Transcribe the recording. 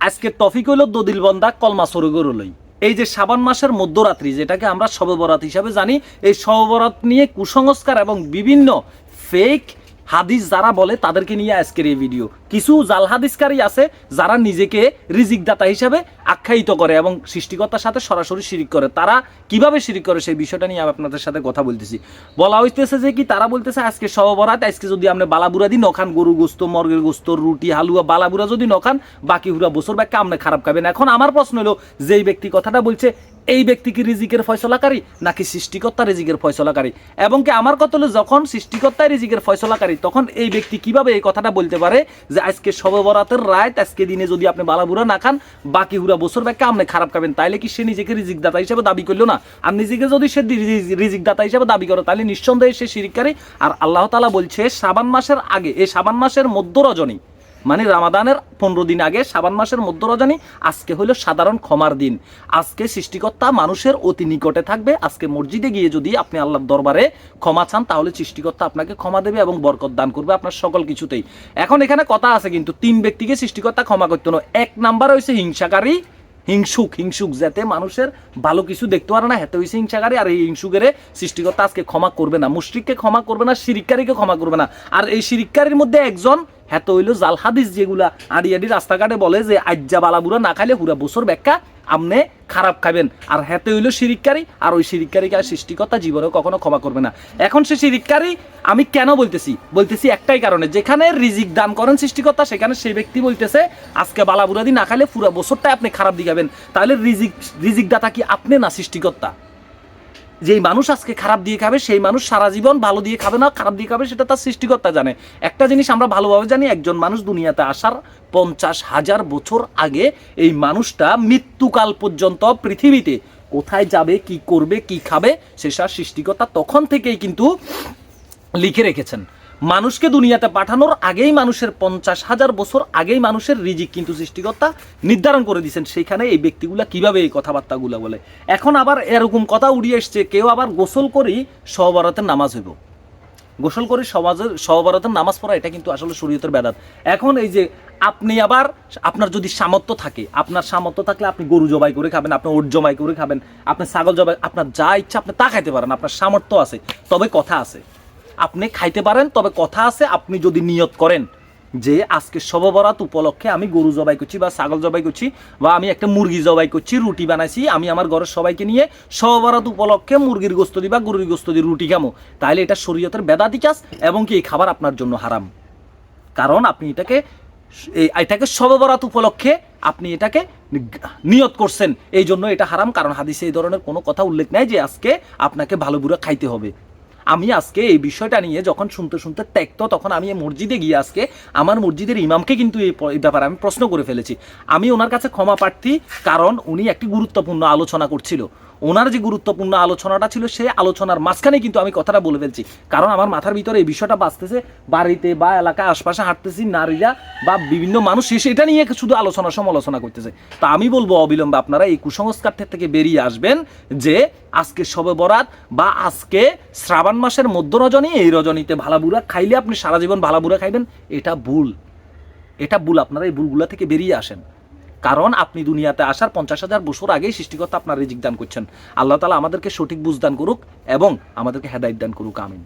আজকে টপিক হইল দদিল বন্দা কলমা সরগরলই এই যে সাবান মাসের মধ্যরাত্রি, যেটাকে আমরা শববরাত হিসাবে জানি, এই শববরাত নিয়ে কুসংস্কার এবং বিভিন্ন ফেক হাদিস যারা বলে তাদেরকে নিয়ে আজকের এই ভিডিও কিছু জাল হাদিসকারী আছে যারা নিজেকে রিজিক দাতা হিসাবে আখ্যায়িত করে এবং সৃষ্টিকর্তার সাথে সরাসরি শিরিক করে। তারা কীভাবে শিরিক করে সেই বিষয়টা নিয়ে আমি আপনাদের সাথে কথা বলতেছি। বলা হইতেছে যে কি, তারা বলতেছে আজকে সবরাত আজকে যদি আপনি বালাবুরা দিন, নখান গরু গোস্ত, মর্গের গোস্ত, রুটি, হালুয়া বালাবুরা যদি নখান, বাকি হুরা বছর ব্যাগকে আপনি খারাপ খাবেন। এখন আমার প্রশ্ন হলো, যেই ব্যক্তি কথাটা বলছে, এই ব্যক্তি কি রিজিকের ফয়সলাকারী নাকি সৃষ্টিকর্তা রিজিকের ফয়সলাকারী? এবং কি আমার কথা হলো, যখন সৃষ্টিকর্তাই রিজিকের ফয়সলাকারী, তখন এই ব্যক্তি কীভাবে এই কথাটা বলতে পারে যে আজকে সবে বরাতের রায় আজকে দিনে যদি আপনি বালাবুরা না খান, বাকি হুরা বছর ব্যাগকে আপনি খারাপ খাবেন। তাইলে কি সে নিজেকে রিজিক দাতা হিসেবে দাবি করল না? আর নিজেকে যদি সে রিজিক দাতা হিসেবে দাবি করে তাহলে নিঃসন্দেহে সে শিরিকারী আর আল্লাহ তালা বলছে, সাবান মাসের আগে, এই সাবান মাসের মধ্য রজনী মানে রামাদানের পনেরো দিন আগে সাবান মাসের মধ্য রজনী, আজকে হলো সাধারণ ক্ষমার দিন। আজকে সৃষ্টিকর্তা মানুষের অতি নিকটে থাকবে। আজকে মসজিদে গিয়ে যদি আপনি আল্লাহর দরবারে ক্ষমা চান, তাহলে সৃষ্টিকর্তা আপনাকে ক্ষমা দেবে এবং বরকত দান করবে আপনার সকল কিছুতেই। এখন এখানে কথা আছে কিন্তু তিন ব্যক্তিকে সৃষ্টিকর্তা ক্ষমা করতে এক নাম্বার হয়েছে হিংসাকারী হিংসুক হিংসুক যাতে মানুষের ভালো কিছু দেখতে পারে না, হেতে হয়েছে হিংসাকারী, আর এই হিংসুকের সৃষ্টিকর্তা আজকে ক্ষমা করবে না, মুশ্রিককে ক্ষমা করবে না সিরিককারীকে ক্ষমা করবে না। আর এই সিরিককারীর মধ্যে একজন হেত হইল জাল হাদিস যেগুলা আড়ি আড়ি রাস্তাঘাটে বলে যে, আজ্জা বালাবুরা না খাইলে হুরা বছর ব্যাখ্যা, আমনে খারাপ খাবেন আর হেতে হইল সিরিককারী আর ওই সিরিককারীকে আর সৃষ্টিকর্তা জীবনেও কখনো ক্ষমা করবে না। এখন সে সিরিককারী আমি কেন বলতেছি? বলতেছি একটাই কারণে, যেখানে রিজিক দান করেন সৃষ্টিকর্তা, সেখানে সেই ব্যক্তি বলতেছে, আজকে বালাবুরাদি না খাইলে পুরো বছরটাই আপনি খারাপ দিগাবেন তাহলে রিজিক রিজিক দাতা কি আপনি না সৃষ্টিকর্তা? যেই মানুষ আজকে খারাপ দিয়ে খাবে, সেই মানুষ সারা জীবন ভালো দিয়ে খাবে না, খারাপ দিয়ে খাবে সেটা তার সৃষ্টিকর্তা জানে। একটা জিনিস আমরা ভালোভাবে জানি, একজন মানুষ দুনিয়াতে আসার পঞ্চাশ হাজার বছর আগে এই মানুষটা মৃত্যুকাল পর্যন্ত পৃথিবীতে কোথায় যাবে, কি করবে, কি খাবে, সে সেসব সৃষ্টিকর্তা তখন থেকেই কিন্তু লিখে রেখেছেন। মানুষকে দুনিয়াতে পাঠানোর আগেই মানুষের পঞ্চাশ হাজার বছর আগেই মানুষের রিজিক কিন্তু সৃষ্টিকর্তা নির্ধারণ করে দিয়েছেন। সেইখানে এই ব্যক্তিগুলা কীভাবে এই কথাবার্তাগুলো বলে? এখন আবার এরকম কথা উড়িয়ে এসছে, কেউ আবার গোসল করেই সহবরাতের নামাজ হইব। গোসল করে সমাজের সহবরাতের নামাজ পড়া, এটা কিন্তু আসলে শরীয়তের ব্যাদাত এখন এই যে আপনি আবার আপনার যদি সামর্থ্য থাকে, আপনার সামর্থ্য থাকলে আপনি গরু জবাই করে খাবেন, আপনি ওট জবাই করে খাবেন, আপনি ছাগল জবাই, আপনার যা ইচ্ছা আপনি তা খাইতে পারেন, আপনার সামর্থ্য আছে, তবে কথা আছে। আপনি খাইতে পারেন, তবে কথা আছে আপনি যদি নিয়ত করেন যে আজকে শববরাত উপলক্ষে আমি গরু জবাই করছি বা ছাগল জবাই করছি বা আমি একটা মুরগি জবাই করছি, রুটি বানাইছি, আমি আমার ঘরের সবাইকে নিয়ে শববরাত উপলক্ষে মুরগির গোস্ত দি বা গরুর গোস্ত দিয়ে রুটি খামো। তাহলে এটা শরীয়তের বেদাতি কাজ এবং কি এই খাবার আপনার জন্য হারাম। কারণ আপনি এটাকে এটাকে সববরাত উপলক্ষে আপনি এটাকে নিয়ত করছেন এই জন্য এটা হারাম। কারণ হাদিসে এই ধরনের কোনো কথা উল্লেখ নেই যে আজকে আপনাকে ভালো বুড়ো খাইতে হবে। আমি আজকে এই বিষয়টা নিয়ে যখন শুনতে শুনতে ত্যাক্ত, তখন আমি এই মসজিদে গিয়ে আজকে আমার মসজিদের ইমামকে কিন্তু এই ব্যাপারে আমি প্রশ্ন করে ফেলেছি। আমি ওনার কাছে ক্ষমা প্রার্থী, কারণ উনি একটি গুরুত্বপূর্ণ আলোচনা করছিল। ওনার যে গুরুত্বপূর্ণ আলোচনাটা ছিল সেই আলোচনার মাঝখানে কিন্তু আমি কথাটা বলে ফেলছি। কারণ আমার মাথার ভিতরে এই বিষয়টা বাঁচতেছে। বাড়িতে বা এলাকায় আশপাশে হাঁটতেছি, নারীরা বা বিভিন্ন মানুষ এসে এটা নিয়ে শুধু আলোচনা সমালোচনা করতেছে। তা আমি বলব অবিলম্বে আপনারা এই কুসংস্কার থেকে বেরিয়ে আসবেন যে আজকে সবে বরাত বা আজকে শ্রাবণ মাসের মধ্য রজনী, এই রজনীতে ভালাবুরা খাইলে আপনি সারা জীবন ভালাবুরা খাইবেন, এটা ভুল। এটা ভুল, আপনারা এই ভুলগুলা থেকে বেরিয়ে আসেন। কারণ আপনি দুনিয়াতে আসার পঞ্চাশ হাজার বছর আগেই সৃষ্টিকর্তা আপনার রিজিক দান করছেন। আল্লাহ তালা আমাদেরকে সঠিক বুঝদান করুক এবং আমাদেরকে হেদায়ত দান করুক, আমিন।